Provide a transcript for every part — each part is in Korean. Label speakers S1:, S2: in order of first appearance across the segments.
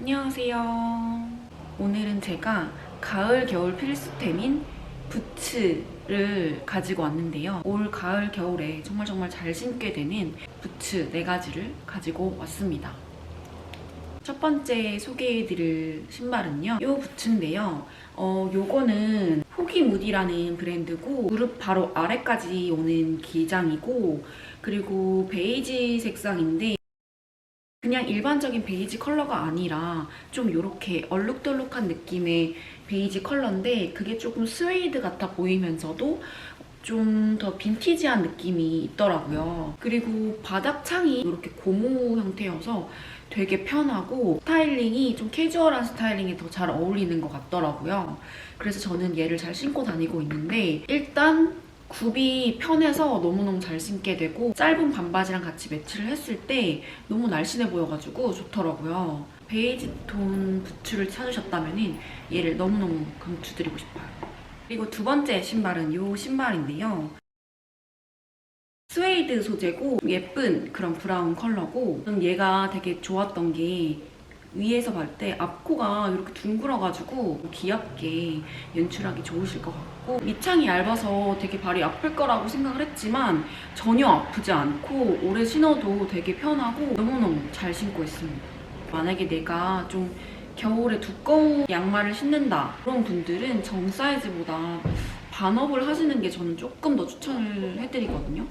S1: 안녕하세요. 오늘은 제가 가을 겨울 필수템인 부츠를 가지고 왔는데요. 올 가을 겨울에 정말 정말 잘 신게 되는 부츠 4가지를 가지고 왔습니다. 첫 번째 소개해드릴 신발은요. 이 부츠인데요. 어, 요거는 호기무디라는 브랜드고 무릎 바로 아래까지 오는 기장이고 그리고 베이지 색상인데 그냥 일반적인 베이지 컬러가 아니라 좀 이렇게 얼룩덜룩한 느낌의 베이지 컬러인데 그게 조금 스웨이드 같아 보이면서도 좀 더 빈티지한 느낌이 있더라고요. 그리고 바닥창이 이렇게 고무 형태여서 되게 편하고 스타일링이 좀 캐주얼한 스타일링에 더 잘 어울리는 것 같더라고요. 그래서 저는 얘를 잘 신고 다니고 있는데 일단 굽이 편해서 너무너무 잘 신게 되고 짧은 반바지랑 같이 매치를 했을 때 너무 날씬해 보여가지고 좋더라고요. 베이지 톤 부츠를 찾으셨다면 얘를 너무너무 강추드리고 싶어요. 그리고 두 번째 신발은 이 신발인데요. 스웨이드 소재고 예쁜 그런 브라운 컬러고 저는 얘가 되게 좋았던 게 위에서 봤을 때 앞코가 이렇게 둥글어가지고 귀엽게 연출하기 좋으실 것 같고 밑창이 얇아서 되게 발이 아플 거라고 생각을 했지만 전혀 아프지 않고 오래 신어도 되게 편하고 너무너무 잘 신고 있습니다. 만약에 내가 좀 겨울에 두꺼운 양말을 신는다 그런 분들은 정 사이즈보다 반업을 하시는 게 저는 조금 더 추천을 해드리거든요.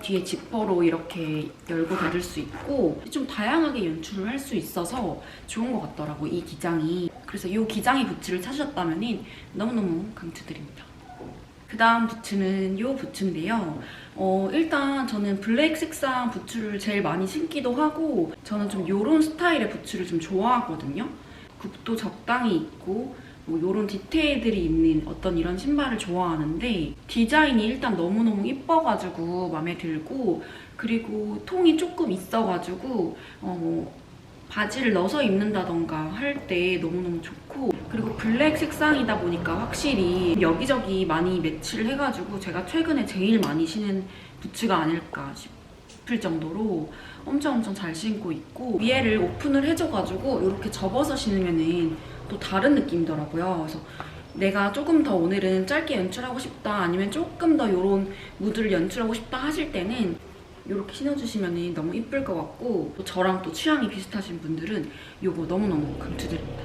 S1: 뒤에 지퍼로 이렇게 열고 닫을 수 있고 좀 다양하게 연출을 할 수 있어서 좋은 것 같더라고 이 기장이. 그래서 이 기장이 부츠를 찾으셨다면 너무너무 강추드립니다. 그 다음 부츠는 이 부츠인데요. 어, 일단 저는 블랙 색상 부츠를 제일 많이 신기도 하고 저는 좀 이런 스타일의 부츠를 좀 좋아하거든요. 굽도 적당히 있고 뭐 이런 디테일들이 있는 어떤 이런 신발을 좋아하는데 디자인이 일단 너무너무 이뻐가지고 마음에 들고 그리고 통이 조금 있어가지고 어, 뭐 바지를 넣어서 입는다던가 할 때 너무너무 좋고 그리고 블랙 색상이다 보니까 확실히 여기저기 많이 매치를 해가지고 제가 최근에 제일 많이 신은 부츠가 아닐까 싶을 정도로 엄청 엄청 잘 신고 있고 위에를 오픈을 해줘가지고 이렇게 접어서 신으면은 또 다른 느낌이더라고요. 그래서 내가 조금 더 오늘은 짧게 연출하고 싶다 아니면 조금 더 이런 무드를 연출하고 싶다 하실 때는 이렇게 신어주시면 너무 이쁠 것 같고 또 저랑 또 취향이 비슷하신 분들은 이거 너무너무 강추드립니다.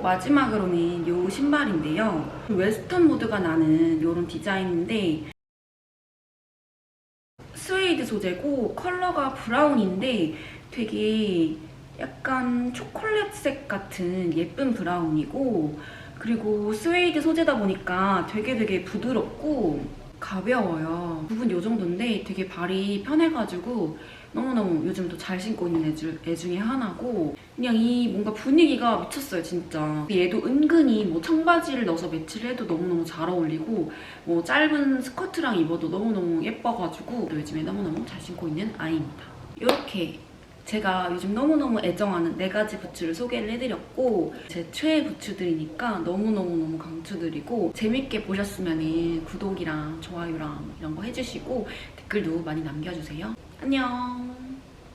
S1: 마지막으로는 이 신발인데요. 웨스턴 무드가 나는 이런 디자인인데 스웨이드 소재고 컬러가 브라운인데 되게 약간 초콜릿색 같은 예쁜 브라운이고 그리고 스웨이드 소재다 보니까 되게 되게 부드럽고 가벼워요. 부분 요 정도인데 되게 발이 편해가지고 너무너무 요즘도 잘 신고 있는 애, 중- 애 중에 하나고 그냥 이 뭔가 분위기가 미쳤어요 진짜. 얘도 은근히 뭐 청바지를 넣어서 매치를 해도 너무너무 잘 어울리고 뭐 짧은 스커트랑 입어도 너무너무 예뻐가지고 요즘에 너무너무 잘 신고 있는 아이입니다. 이렇게 제가 요즘 너무너무 애정하는 네 가지 부츠를 소개를 해드렸고 제 최애 부츠들이니까 너무너무너무 강추드리고 재밌게 보셨으면 구독이랑 좋아요랑 이런 거 해주시고 댓글도 많이 남겨주세요. 안녕